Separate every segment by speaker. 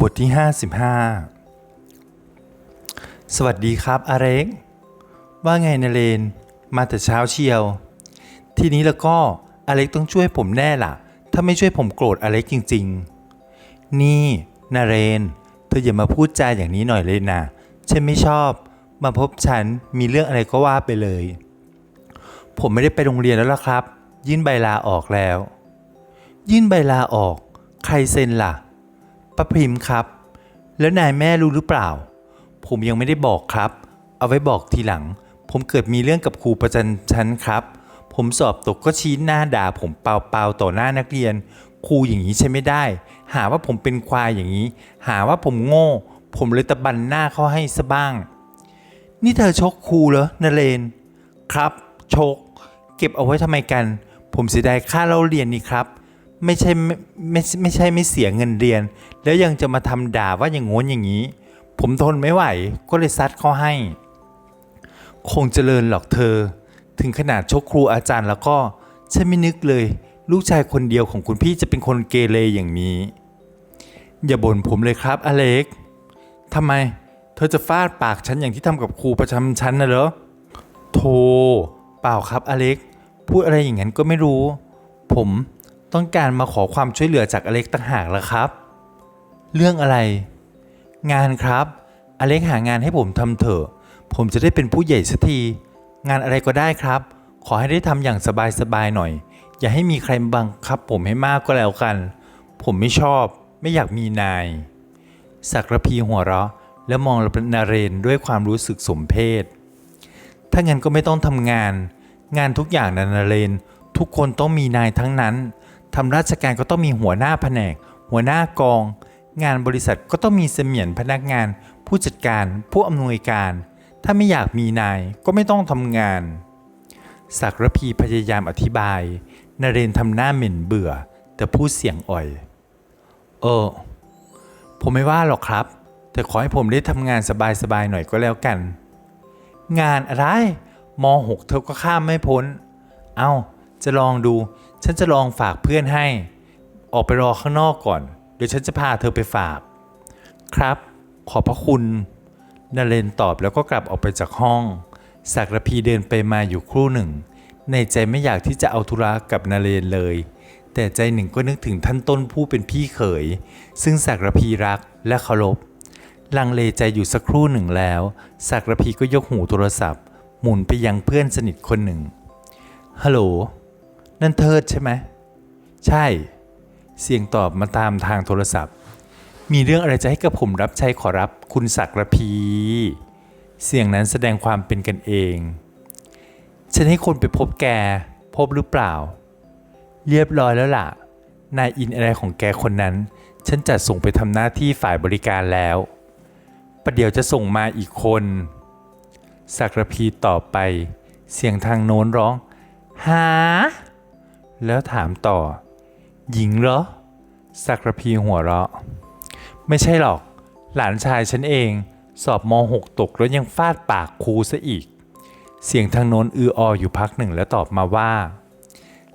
Speaker 1: บทที่ 55 สวัสดีครับอาเร็ก ว่าไงนาเลน มาแต่เช้าเชียว ทีนี้แล้วก็อเล็กต้องช่วยผมแน่ล่ะ ถ้าไม่ช่วยผมโกรธอเล็กจริง ๆ นี่นาเรน เธออย่ามาพูดจาอย่างนี้หน่อยเลยนะ ฉันไม่ชอบ มาพบฉันมีเรื่องอะไรก็ว่าไปเลย ผมไม่ได้ไปโรงเรียนแล้วล่ะครับ ยื่นใบลาออกแล้ว ยื่นใบลาออก ใครเซ็นล่ะ ป้าพิมพ์ครับ แล้วนายแม่รู้หรือเปล่า ผมยังไม่ได้บอกครับ เอาไว้บอกทีหลัง ผมเกิดมีเรื่องกับครูประจำชั้นครับ ผมสอบตกก็ชี้หน้าด่า ผมเปล่าๆต่อหน้านักเรียน ครูอย่างนี้ใช่ไม่ได้ หาว่าผมเป็นควายอย่างนี้ หาว่าผมโง่ ผมเลยตะบันหน้าเขาให้ซะบ้าง นี่เธอชกครูเหรอนเรน ครับ ชก เก็บเอาไว้ทำไมกัน ผมเสียดายค่าเล่าเรียนนี่ครับ ไม่ใช่ไม่ไม่ไม่ใช่ไม่เสียเงินเรียน แล้วยังจะมาทำด่าว่าอย่างโง้นอย่างนี้ ผมทนไม่ไหวก็เลยซัดเขาให้ คงเจริญหรอกเธอ ถึงขนาดชกครูอาจารย์แล้วก็ฉันไม่นึกเลย ลูกชายคนเดียวของคุณพี่จะเป็นคนเกเรอย่างนี้ อย่าบ่นผมเลยครับอเล็กทำไม เธอจะฟาดปากฉันอย่างที่ทำกับครูประจำชั้นน่ะเหรอโธ่เปล่าครับอเล็ก พูดอะไรอย่างนั้นก็ไม่รู้ ผม ต้องการมาขอความช่วยเหลือจากอเล็กต่างหากล้วครับ เรื่องอะไร งานครับ อเล็กหางานให้ผมทำเถอะ ผมจะได้เป็นผู้ใหญ่สักที งานอะไรก็ได้ครับ ขอให้ได้ทำอย่างสบายๆหน่อย อย่าให้มีใครบังคับ ผมให้มากก็แล้วกัน ผมไม่ชอบ ไม่อยากมีนาย สักระพีหัวเราะ แล้วมองนาเรนด้วยความรู้สึกสมเพศถ้างั้นก็ไม่ต้องทำงาน งานทุกอย่างนะนาเรน ทุกคนต้องมีนายทั้งนั้น ทำราชการก็ต้องมีหัวหน้าแผนก หัวหน้ากอง งานบริษัทก็ต้องมีเสมียนพนักงาน ผู้จัดการ ผู้อำนวยการ ถ้าไม่อยากมีนายก็ไม่ต้องทำงานศักระพีพยายามอธิบายนเรนทำหน้าเหม็นเบื่อ แต่พูดเสียงอ่อย เออ ผมไม่ว่าหรอกครับ แต่ขอให้ผมได้ทำงานสบายๆหน่อยก็แล้วกัน งานอะไรม .6 เธอก็ข้ามไม่พ้น เอ้า จะลองดู ฉันจะลองฝากเพื่อนให้ ออกไปรอข้างนอกก่อน เดี๋ยวฉันจะพาเธอไปฝาก ครับ ขอบพระคุณนเรนตอบแล้วก็กลับออกไปจากห้องศักรพีเดินไปมาอยู่ครู่หนึ่ง ในใจไม่อยากที่จะเอาธุระกับนเรนเลย แต่ใจหนึ่งก็นึกถึงท่านต้นผู้เป็นพี่เขย ซึ่งศักรพีรักและเคารพลังเลใจอยู่สักครู่หนึ่งแล้วศักรพีก็ยกหูโทรศัพท์ หมุนไปยังเพื่อนสนิทคนหนึ่งฮัลโหล นั่นเทิดใช่ไหมใช่ เสียงตอบมาตามทางโทรศัพท์ มีเรื่องอะไรจะให้กับผมรับใช้ขอรับคุณศักระพี เสียงนั้นแสดงความเป็นกันเอง ฉันให้คนไปพบแก พบหรือเปล่า เรียบร้อยแล้วล่ะ นายอินอะไรของแกคนนั้น ฉันจัดส่งไปทำหน้าที่ฝ่ายบริการแล้วประเดี๋ยวจะส่งมาอีกคนสักระพีตอบไป เสียงทางโน้นร้อง หา แล้วถามต่อ หญิงเหรอสักรพีหัวเราะ ไม่ใช่หรอก หลานชายฉันเอง สอบม .6 ตกแล้วยังฟาดปากครูซะอีก เสียงทางโน้นอือออยู่พักหนึ่งแล้วตอบมาว่า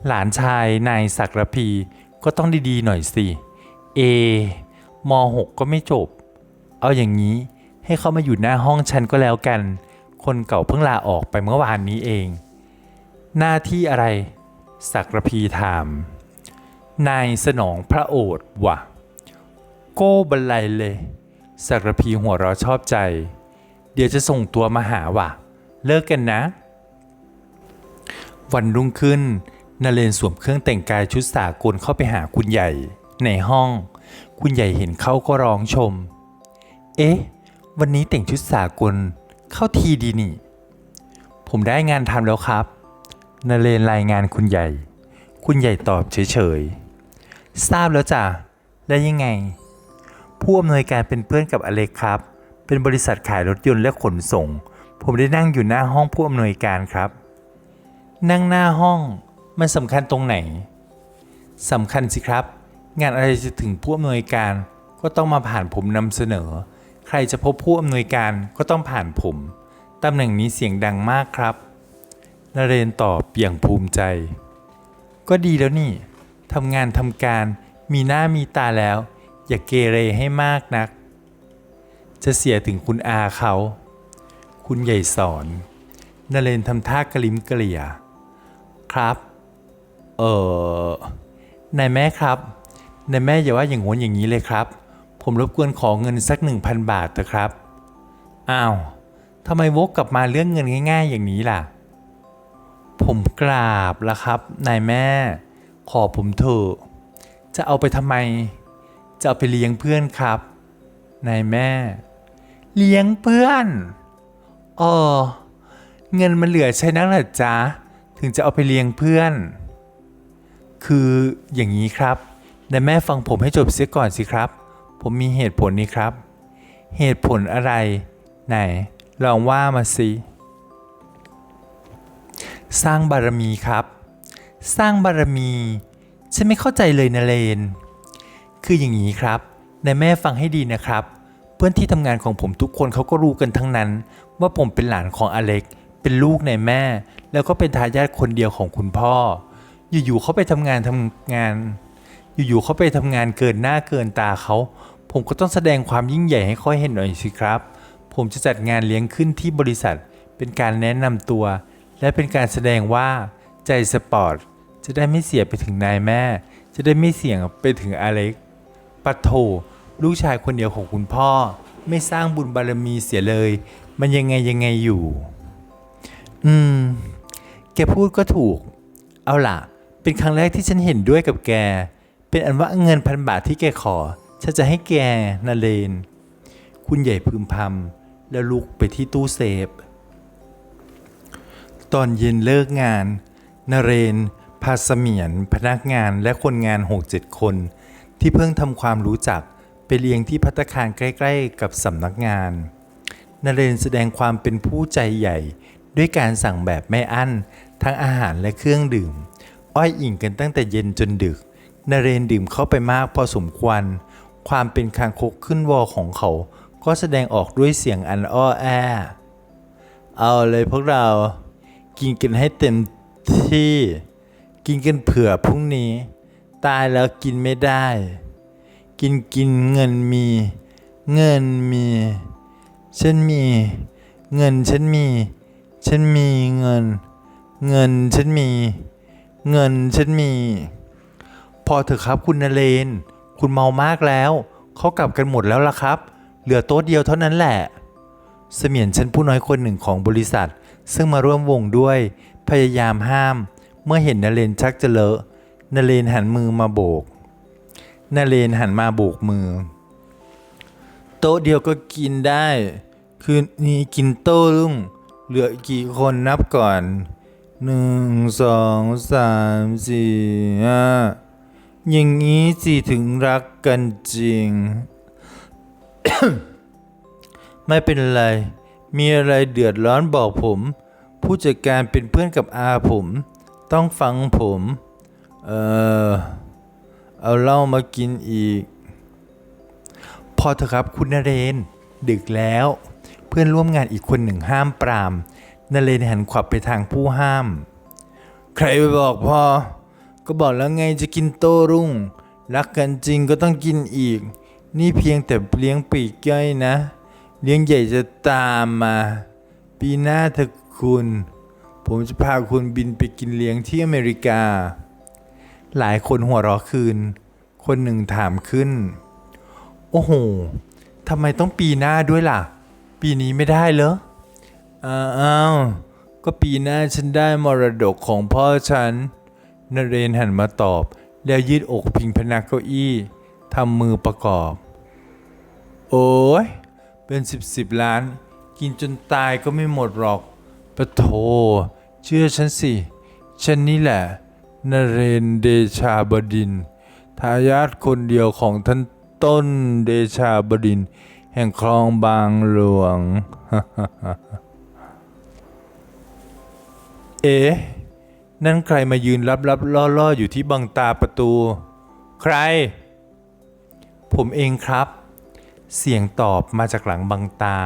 Speaker 1: หลานชายนายศักรพีก็ต้องดีๆหน่อยสิเอม .6 ก็ไม่จบ เอาอย่างนี้ให้เขามาอยู่หน้าห้องฉันก็แล้วกัน คนเก่าเพิ่งลาออกไปเมื่อวานนี้เอง หน้าที่อะไร ศักรพีถาม นายสนองพระโอษฐ์วะ โก้บันไลเลยศักรพีหัวเราะชอบใจ เดี๋ยวจะส่งตัวมาหาวะเลิกกันนะ วันรุ่งขึ้นนเรนสวมเครื่องแต่งกายชุดสากลเข้าไปหาคุณใหญ่ ในห้อง คุณใหญ่เห็นเขาก็ร้องชม เอ๊ะ วันนี้แต่งชุดสากลเข้าทีดีนี่ ผมได้งานทำแล้วครับ นเรนรายงานคุณใหญ่ คุณใหญ่ตอบเฉยๆ ทราบแล้วจ้ะ แล้วยังไง ผู้อำนวยการเป็นเพื่อนกับอเล็กครับ เป็นบริษัทขายรถยนต์และขนส่ง ผมได้นั่งอยู่หน้าห้องผู้อำนวยการครับ นั่งหน้าห้อง มันสำคัญตรงไหนสำคัญสิครับ งานอะไรจะถึงผู้อำนวยการก็ต้องมาผ่านผมนำเสนอ ใครจะพบผู้อำนวยการก็ต้องผ่านผมตำแหน่งนี้เสียงดังมากครับ นเรนตอบอย่างภูมิใจ ก็ดีแล้วนี่ทำงานทำการมีหน้ามีตาแล้ว อย่าเกเรให้มากนัก จะเสียถึงคุณอาเขา คุณใหญ่สอนนเรนทำท่ากระลิมกระเลีย ครับ เออนายแม่ครับนายแม่อย่าว่าอย่างงนอย่างนี้เลยครับ ผมรบกวนขอเงินสักหนึ่งพันบาทเถอะครับ อ้าวทำไมวกกลับมาเรื่องเงินง่าย ๆ อย่างนี้ล่ะ ผมกราบแล้วครับ นายแม่ ขอผมเถอะจะเอาไปทำไม จะเอาไปเลี้ยงเพื่อนครับ นายแม่ เลี้ยงเพื่อนเออเงินมันเหลือใช้นักหรอจ๊ะถึงจะเอาไปเลี้ยงเพื่อน คืออย่างนี้ครับนายแม่ฟังผมให้จบเสียก่อนสิครับ ผมมีเหตุผลนี้ครับ เหตุผลอะไร ไหน ลองว่ามาสิ สร้างบารมีครับ สร้างบารมี ฉันไม่เข้าใจเลยนะเลน คืออย่างนี้ครับนายแม่ฟังให้ดีนะครับ เพื่อนที่ทำงานของผมทุกคนเขาก็รู้กันทั้งนั้น ว่าผมเป็นหลานของอเล็ก เป็นลูกนายแม่ แล้วก็เป็นทายาทคนเดียวของคุณพ่อ อยู่ๆเขาไปทำงานทำงาน อยู่ๆเขาไปทำงานเกินหน้าเกินตาเขา ผมก็ต้องแสดงความยิ่งใหญ่ให้เขาเห็นหน่อยสิครับ ผมจะจัดงานเลี้ยงขึ้นที่บริษัท เป็นการแนะนำตัว และเป็นการแสดงว่าใจสปอร์ตจะได้ไม่เสียไปถึงนายแม่ จะได้ไม่เสี่ยงไปถึงอเล็กปัทโถลูกชายคนเดียวของคุณพ่อ ไม่สร้างบุญบารมีเสียเลย มันยังไงยังไงอยู่ อืม แกพูดก็ถูก เอาล่ะ เป็นครั้งแรกที่ฉันเห็นด้วยกับแก เป็นอันว่าเงินพันบาทที่แกขอ ฉันจะให้แกนาเลน คุณใหญ่พึมพำแล้วลุกไปที่ตู้เซฟ ตอนเย็นเลิกงานนเรน พาเสมียน พนักงานและคนงาน6-7คน ที่เพิ่งทำความรู้จักไปเลี้ยงที่พัตตาคารใกล้ ๆ กับสำนักงานนเรนแสดงความเป็นผู้ใจใหญ่ ด้วยการสั่งแบบไม่อั้น ทั้งอาหารและเครื่องดื่ม อ้อยอิ่งกันตั้งแต่เย็นจนดึกนเรนดื่มเข้าไปมากพอสมควร ความเป็นคางคกขึ้นวอของเขา ก็แสดงออกด้วยเสียงอันอ้อแอ เอาเลยพวกเรา กินกันให้เต็มที่ กินกันเผื่อพรุ่งนี้ ตายแล้วกินไม่ได้ กินกินเงินมี เงินมีฉันมี เงินฉันมี ฉันมีเงิน เงินฉันมี เงินฉันมี พอเถอะครับคุณนเรนคุณเมามากแล้ว เขากลับกันหมดแล้วล่ะครับ เหลือโต๊ะเดียวเท่านั้นแหละ เสมียนชั้นผู้น้อยคนหนึ่งของบริษัท ซึ่งมาร่วมวงด้วย พยายามห้าม เมื่อเห็นนเรนชักจะเลอะนเรนหันมือมาโบกนเรนหันมาโบกมือ โต๊ะเดียวก็กินได้ คืนนี้กินโต๊ะลุงเหลือกี่คนนับก่อนหนึ่งสองสามสี่ห้าอย่างนี้สิถึงรักกันจริง ไม่เป็นไร มีอะไรเดือดร้อนบอกผม ผู้จัดการเป็นเพื่อนกับอาผม ต้องฟังผม เออเอาเหล้ามากินอีก พอเถอะครับคุณนเรน ดึกแล้ว เพื่อนร่วมงานอีกคนหนึ่งห้ามปรามนเรนหันขวับไปทางผู้ห้าม ใครไปบอกพ่อก็บอกแล้วไงจะกินโต้รุ่ง รักกันจริงก็ต้องกินอีก นี่เพียงแต่เลี้ยงปีกย่อยนะ เลี้ยงใหญ่จะตามมา ปีหน้าเถอคุณ ผมจะพาคุณบินไปกินเลี้ยงที่อเมริกา หลายคนหัวเราะคืน คนหนึ่งถามขึ้น โอ้โหทำไมต้องปีหน้าด้วยล่ะ ปีนี้ไม่ได้เหรออ้าวก็ปีหน้าฉันได้มรดกของพ่อฉันนเรนหันมาตอบ แล้วยืดอกพิงพนักเก้าอี้ทำมือประกอบ โอ้ย เป็นสิบสิบล้าน กินจนตายก็ไม่หมดหรอกปะโถ เชื่อฉันสิ ฉันนี่แหละนเรนเดชาบดินทรายาทคนเดียวของท่านต้นเดชาบดิน แห่งคลองบางหลวง เอ๊ะ นั่นใครมายืนรับรับล่อล่อๆอยู่ที่บังตาประตู ใคร ผมเองครับ เสียงตอบมาจากหลังบังตา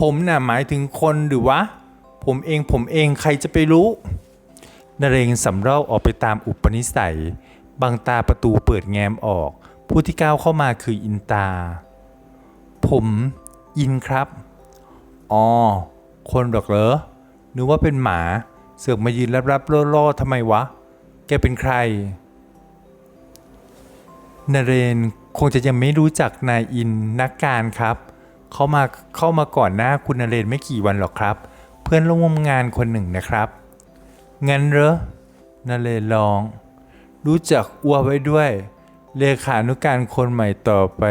Speaker 1: ผมน่ะหมายถึงคนหรือวะ ผมเองผมเองใครจะไปรู้นเรงสำเราออกไปตามอุปนิสัย บังตาประตูเปิดแง้มออก ผู้ที่ก้าวเข้ามาคืออินตา ผมอินครับ อ๋อ คนหรอกเหรอ นึกว่าเป็นหมา เสือกมายืนรับรับล่อๆทำไมวะ แกเป็นใครนเรน คงจะยังไม่รู้จักนายอินนักการครับเขามาเข้ามาก่อนหน้าคุณนเรนไม่กี่วันหรอกครับ เพื่อนร่วมงานคนหนึ่งนะครับ งั้นเหรอนเรนลอง รู้จักอ้วไว้ด้วย เลขานุการคนใหม่ต่อไป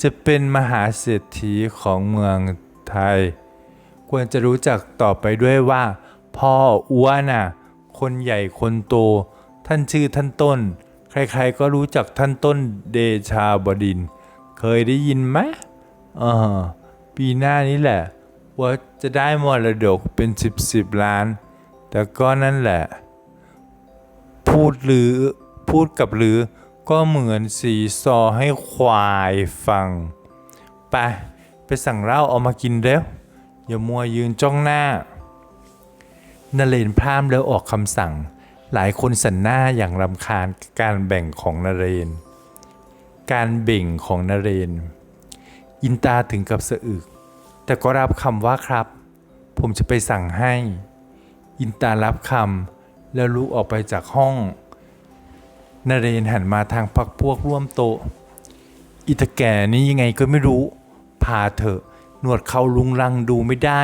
Speaker 1: จะเป็นมหาเศรษฐีของเมืองไทย ควรจะรู้จักต่อไปด้วยว่า พ่ออ้วนน่ะ คนใหญ่คนโต ท่านชื่อท่านต้น ใครๆก็รู้จักท่านต้นเดชาบดิน เคยได้ยินไหมเออปีหน้านี้แหละ ว่าจะได้มรดกเป็นสิบสิบล้าน แต่ก็นั่นแหละ พูดหรือพูดกับหรือก็เหมือนสีซอให้ควายฟัง ไป ไปสั่งเหล้าเอามากินเร็ว อย่ามัวยืนจ้องหน้า นเรนพร่ำแล้วออกคำสั่ง หลายคนสันหน้าอย่างรำคาญการแบ่งของนเรน การเบ่งของนเรน อินตาถึงกับสะอึก แต่ก็รับคำว่าครับ ผมจะไปสั่งให้ อินตารับคำแล้วลุกออกไปจากห้องนเรนหันมาทางพักพวกร่วมโตะอิตาแก่นี่ยังไงก็ไม่รู้ พาเถอะ หนวดเขาลุงรังดูไม่ได้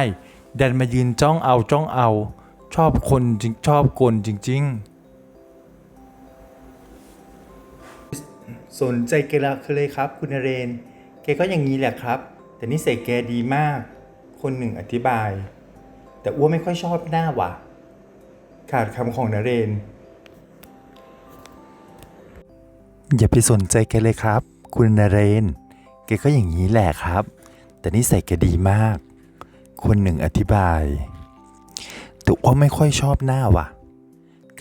Speaker 1: ดันมายืนจ้องเอาจ้องเอา ชอบคนจริงชอบกลจริง ๆ สนใจแกละคือเลยครับ คุณนเรนแกก็อย่างนี้แหละครับ แต่นิสัยแกดีมาก คนหนึ่งอธิบาย แต่อ้วไม่ค่อยชอบหน้าว่ะ ขาดคำของนเรน อย่าไปสนใจแกเลยครับ คุณนเรนแกก็อย่างนี้แหละครับ แต่นิสัยแกดีมาก คนหนึ่งอธิบาย แต่ว่าไม่ค่อยชอบหน้าว่ะ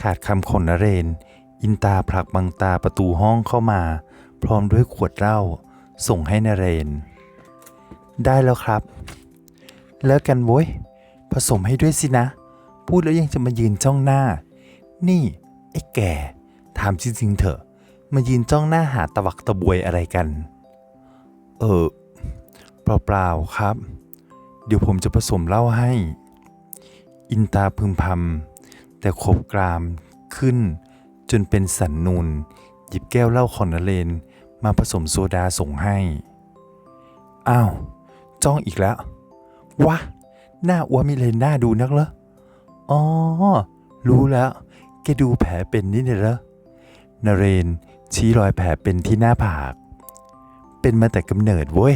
Speaker 1: ขาดคำของนเรน อินตาผลักบังตาประตูห้องเข้ามา พร้อมด้วยขวดเหล้าส่งให้นเรน ได้แล้วครับแล้วกันโว้ย ผสมให้ด้วยสินะ พูดแล้วยังจะมายืนจ้องหน้า นี่ ไอ้แก่ ถามจริงๆเถอะ มายืนจ้องหน้าหาตะวักตะบวยอะไรกัน เออเปล่าๆครับ เดี๋ยวผมจะผสมเหล้าให้ อินตาพึมพำแต่ขบกรามขึ้น จนเป็นสันนูน หยิบแก้วเหล้าขอนเรนมาผสมโซดาส่งให้ อ้าว จ้องอีกแล้ว วะ หน้าอ้วมีเลนหน้าดูนักเหรอ อ๋อ รู้แล้ว แกดูแผลเป็นนี่เนี่ยเหรอนเรนชี้รอยแผลเป็นที่หน้าผาก เป็นมาแต่กำเนิดเว้ย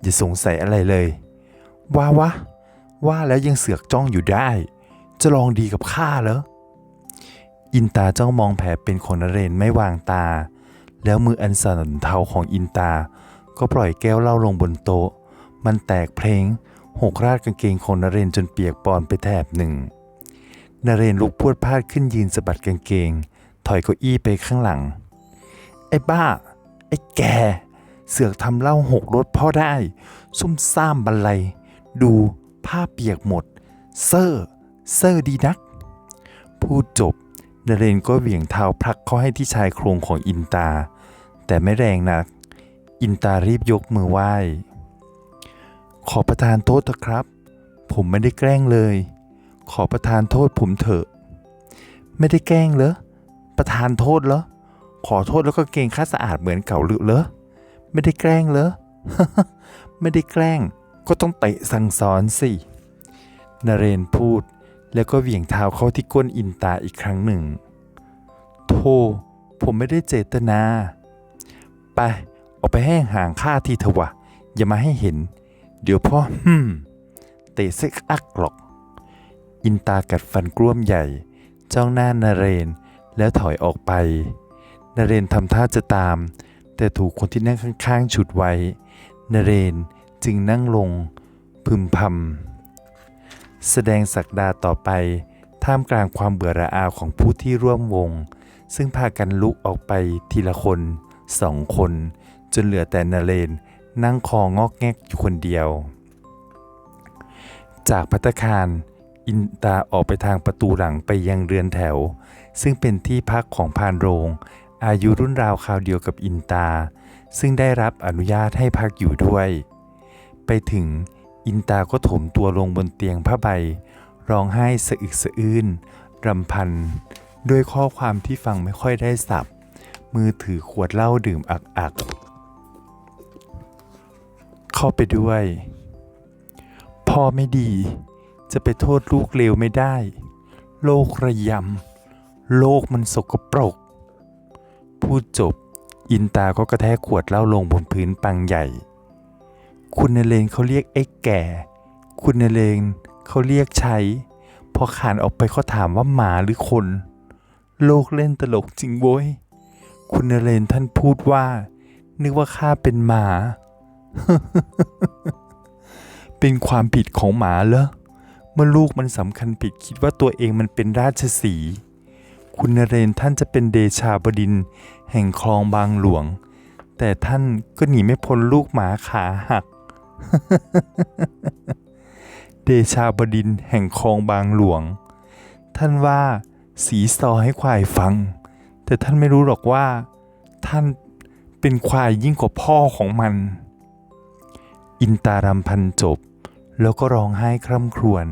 Speaker 1: อย่าสงสัยอะไรเลยว่าวะ ว่าแล้วยังเสือกจ้องอยู่ได้ จะลองดีกับข้าเหรอ อินตาจ้องมองแผลเป็นของนเรนไม่วางตา แล้วมืออันสั่นเทาของอินตา ก็ปล่อยแก้วเหล้าลงบนโต๊ะ มันแตกเพลง หกราดกางเกงของนเรนจนเปียกปอนไปแถบหนึ่งนเรนลุกพวดพลาดขึ้นยืนสะบัดกางเกง ถอยเก้าอี้ไปข้างหลัง ไอ้บ้า ไอ้แก เสือกทำเหล้าหกรถพ่อได้ ซุ่มซ่ามบันไลดู ผ้าเปียกหมด เซอร์เซอร์ดีนัก พูดจบนเรนก็เหวี่ยงเท้าพลักเข้าให้ที่ชายโครงของอินตา แต่ไม่แรงนัก อินตารีบยกมือไหว้ ขอประทานโทษเถอะครับ ผมไม่ได้แกล้งเลย ขอประทานโทษผมเถอะ ไม่ได้แกล้งเหรอ ประทานโทษเหรอ ขอโทษแล้วก็เกงค่าสะอาดเหมือนเก่าหรือเหรอ ไม่ได้แกล้งเหรอ ไม่ได้แกล้ง ก็ต้องเตะสั่งสอนสินเรนพูดแล้วก็เหวี่ยงเท้าเข้าที่ก้นอินตาอีกครั้งหนึ่งโธ่ผมไม่ได้เจตนา ไป ออกไปให้ห่างข้าทีเถอะวะ อย่ามาให้เห็น เดี๋ยวพ่อฮึมเตะเซ็กอักหรอก อินตากัดฟันกล้วมใหญ่ จ้องหน้านเรนแล้วถอยออกไปนเรนทำท่าจะตาม แต่ถูกคนที่นั่งข้างๆฉุดไว้นเรน จึงนั่งลงพึมพำแสดงศักดาต่อไป ท่ามกลางความเบื่อระอาของผู้ที่ร่วมวง ซึ่งพากันลุกออกไปทีละคนสองคน จนเหลือแต่นเรนนั่งคองอกแงกอยู่คนเดียว จากพัตคารอินตาออกไปทางประตูหลังไปยังเรือนแถว ซึ่งเป็นที่พักของพานโรง อายุรุ่นราวคราวเดียวกับอินตา ซึ่งได้รับอนุญาตให้พักอยู่ด้วย ไปถึงอินตาก็ถมตัวลงบนเตียงผ้าใบ ร้องไห้สะอึกสะอื้นรำพัน ด้วยข้อความที่ฟังไม่ค่อยได้สับ มือถือขวดเหล้าดื่มอักอักๆเข้าไปด้วย พ่อไม่ดี จะไปโทษลูกเลวไม่ได้ โลกระยำ โลกมันสกปรก พูดจบ อินตาก็กระแทกขวดเหล้าลงบนพื้นปังใหญ่ คุณนเรนเขาเรียกไอ้แก่ คุณนเรนเขาเรียกใช้ พอขานออกไปเขาถามว่าหมาหรือคน โลกเล่นตลกจริงโว้ย คุณนเรนท่านพูดว่า นึกว่าข้าเป็นหมา เป็นความผิดของหมาเหรอ เมื่อลูกมันสำคัญผิดคิดว่าตัวเองมันเป็นราชสี คุณนเรนท่านจะเป็นเดชาบดิน แห่งคลองบางหลวง แต่ท่านก็หนีไม่พ้นลูกหมาขาหัก เดชาบดินแห่งคลองบางหลวง ท่านว่าสีซอให้ควายฟัง แต่ท่านไม่รู้หรอกว่า ท่านเป็นควายยิ่งกว่าพ่อของมัน อินตารำพันจบ แล้วก็ร้องไห้คร่ำครวญ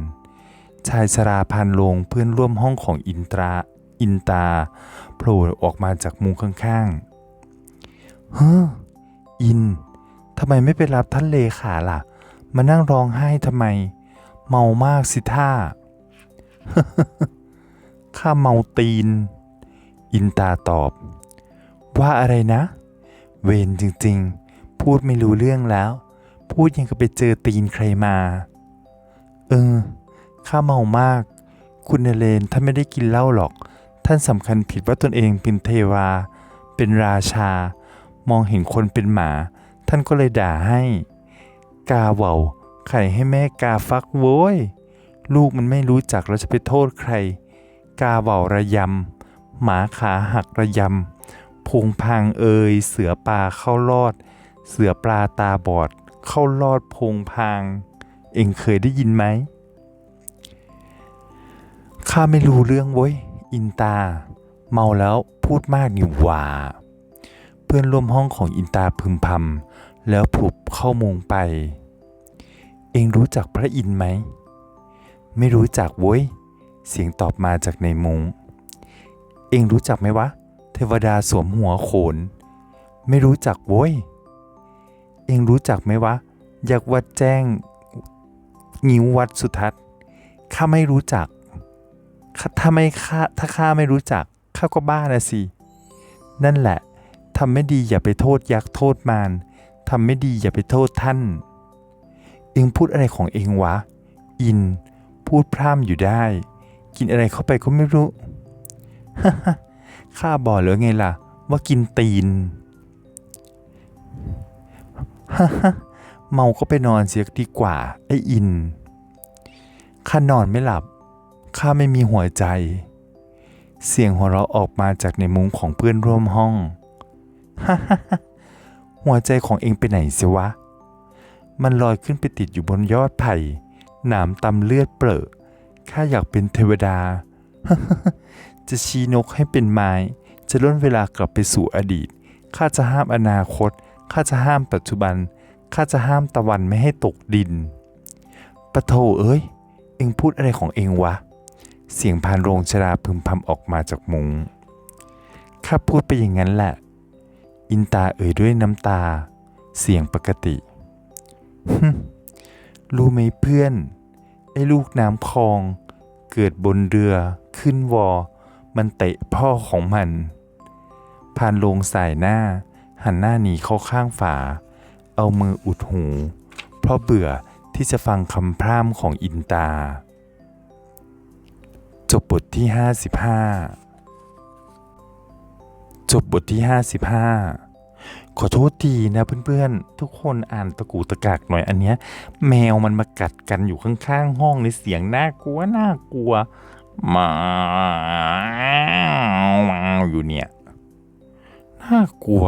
Speaker 1: ชายชราพันลงเพื่อนร่วมห้องของอินตราอินตาโผล่ออกมาจากมุงข้างๆ เฮ้อ อิน ทำไมไม่ไปรับท่านเลขาล่ะ มานั่งร้องไห้ทำไม เมามากสิท่า ข้าเมาตีน อินตาตอบ ว่าอะไรนะ เวรจริงๆ พูดไม่รู้เรื่องแล้ว พูดยังกับไปเจอตีนใครมา เออ ข้าเมามาก คุณนเรนท่านไม่ได้กินเหล้าหรอก ท่านสำคัญผิดว่าตนเองเป็นเทวา เป็นราชา มองเห็นคนเป็นหมา ท่านก็เลยด่าให้ กาเหว่าไข่ให้แม่กาฟักโว้ย ลูกมันไม่รู้จักเราจะไปโทษใคร กาเหว่าระยำ หมาขาหักระยำพงพางเอย เสือปลาเข้ารอด เสือปลาตาบอด เข้ารอดพงพางเองเคยได้ยินไหมข้าไม่รู้เรื่องเว้ย อินตา เมาแล้วพูดมากนี่หว่า เพื่อนร่วมห้องของอินตาพึมพำ แล้วผุบเข้ามุงไป เองรู้จักพระอินทร์ไหม ไม่รู้จักเว้ย เสียงตอบมาจากในมุง เองรู้จักไหมวะ เทวดาสวมหัวโขน ไม่รู้จักโว้ย เองรู้จักไหมวะ ยักษ์วัดแจ้ง งิ้ววัดสุทัศน์ ข้าไม่รู้จัก ถ้าไม่ข้าถ้าข้าไม่รู้จัก ข้าก็บ้านะสิ นั่นแหละทำไม่ดีอย่าไปโทษยักษ์โทษมาร ทำไม่ดีอย่าไปโทษท่าน เองพูดอะไรของเองวะ อิน พูดพร่ำอยู่ได้ กินอะไรเข้าไปก็ไม่รู้ข้าบอกแล้วไงล่ะ ว่ากินตีนเมาก็ไปนอนเสียดีกว่า ไอ้อิน ข้านอนไม่หลับ ข้าไม่มีหัวใจ เสียงหัวเราะออกมาจากในมุ้งของเพื่อนร่วมห้อง หัวใจของเองไปไหนเสียวะ มันลอยขึ้นไปติดอยู่บนยอดไผ่หนามตำเลือดเปรอะข้าอยากเป็นเทวดา จะชี้นกให้เป็นไม้ จะล่นเวลากลับไปสู่อดีต ข้าจะห้ามอนาคต ข้าจะห้ามปัจจุบัน ข้าจะห้ามตะวันไม่ให้ตกดิน ปะโถเอ้ย เอ็งพูดอะไรของเอ็งวะ เสียงพานโรงชราพึมพำออกมาจากมุง ข้าพูดไปอย่างนั้นแหละ อินตาเอ่ยด้วยน้ำตา เสียงปกติ รู้ไหมเพื่อน ไอ้ลูกน้ำคลอง เกิดบนเรือขึ้นวอ มันเตะพ่อของมันพานลงสายหน้า หันหน้าหนีเข้าข้างฝา เอามืออุดหู เพราะเบื่อที่จะฟังคำพร่ำของอินตา จบบทที่ 55 จบบทที่ 55 ขอโทษทีนะเพื่อนๆ ทุกคนอ่านตะกูตะกากหน่อยอันเนี้ย แมวมันมากัดกันอยู่ข้างๆ ห้องในเสียงน่ากลัวน่ากลัวมาอยู่เนี่ย น่ากลัว